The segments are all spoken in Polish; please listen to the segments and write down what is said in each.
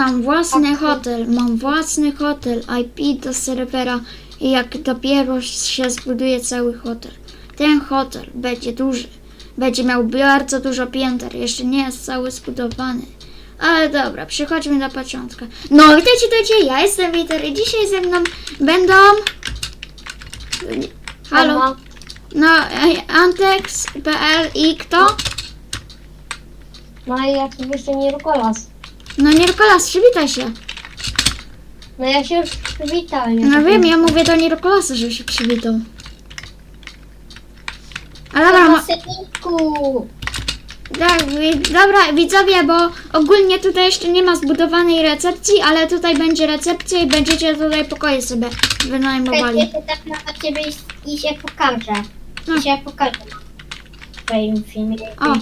Mam własny hotel, mam własny hotel, IP do serwera i jak dopiero się zbuduje cały hotel. Ten hotel będzie duży, będzie miał bardzo dużo pięter, jeszcze nie jest cały zbudowany. Ale dobra, przechodźmy do początku. No, witajcie, witajcie, ja jestem Witer i dzisiaj ze mną będą... Halo? No, Antex.pl i kto? No i oczywiście nie Rukolas. No, Nierkolas, przywitaj się. No ja się już przywitałem. No wiem, ja mówię do Nierkolasa, żeby się przywitał. A dobra, tak, wi- dobra, widzowie, bo ogólnie tutaj jeszcze nie ma zbudowanej recepcji, ale tutaj będzie recepcja i będziecie tutaj pokoje sobie wynajmowali. To tak na ciebie i się pokażę. No. I się pokażę. W swoim filmie. O,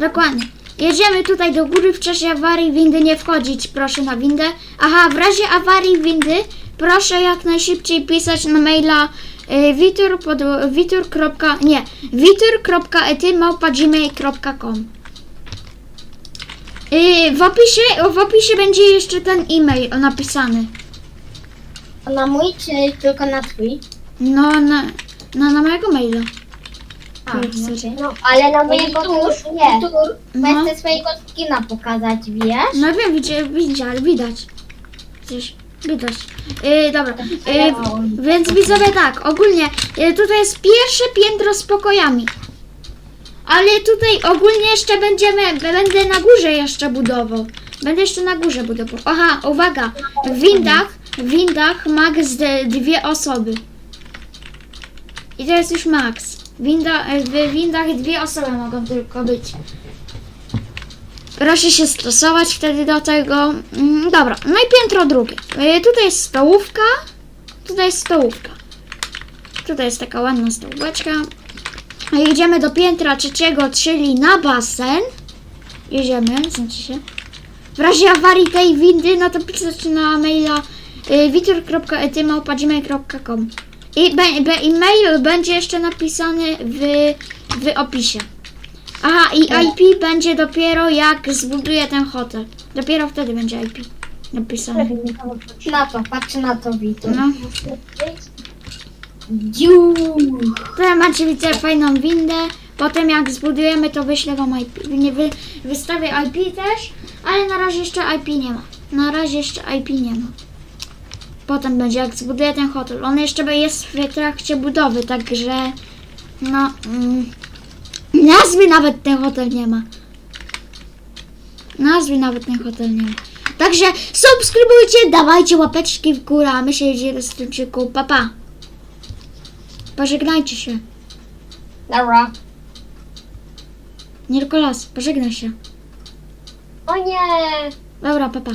Dokładnie. Jedziemy tutaj do góry, w czasie awarii windy nie wchodzić, proszę na windę. Aha, w razie awarii windy proszę jak najszybciej pisać na maila y, witur pod witur. Nie, witur.etymałpa.gmail.com y, w opisie, w opisie będzie jeszcze ten e-mail napisany. A na mój czy tylko na twój? No, na, na, na mojego maila. A, no, no, ale na mojego już nie. No. No. Chcę swojego skina pokazać, wiesz? No wiem, widzicie, widzicie, widać. Gdzieś widać. Yy, dobra. Yy, więc widzowie tak, ogólnie yy, tutaj jest pierwsze piętro z pokojami. Ale tutaj ogólnie jeszcze będziemy, będę na górze jeszcze budował. Będę jeszcze na górze budował. Aha, uwaga, w windach, w windach max d- dwie osoby. I to jest już max. Winda, w windach dwie osoby mogą tylko być. Proszę się stosować wtedy do tego. Mm, Dobra, no i piętro drugie. Y, Tutaj jest stołówka. Tutaj jest stołówka. Tutaj jest taka ładna stołóweczka. I Idziemy do piętra trzeciego, czyli na basen. Jedziemy, znaczy się. W razie awarii tej windy, no to pisać na maila y, I, be, be, I mail będzie jeszcze napisany w, w opisie. Aha, i IP będzie dopiero jak zbuduję ten hotel. Dopiero wtedy będzie IP napisane. Na to, patrz na to, Witu. No. Tutaj macie widzę fajną windę. Potem jak zbudujemy to wyślę wam IP. Nie wy, wystawię IP też, ale na razie jeszcze IP nie ma. Na razie jeszcze IP nie ma. Potem będzie jak zbuduję ten hotel. On jeszcze jest w trakcie budowy, także no mm, nazwy nawet ten hotel nie ma. Nazwy nawet ten hotel nie ma. Także subskrybujcie, dawajcie łapeczki w górę, a my się jedziemy z tym ciuku. Pa, pa. Pożegnajcie się. Dobra. Nierkolas, pożegnaj się. O nie. Dobra, papa.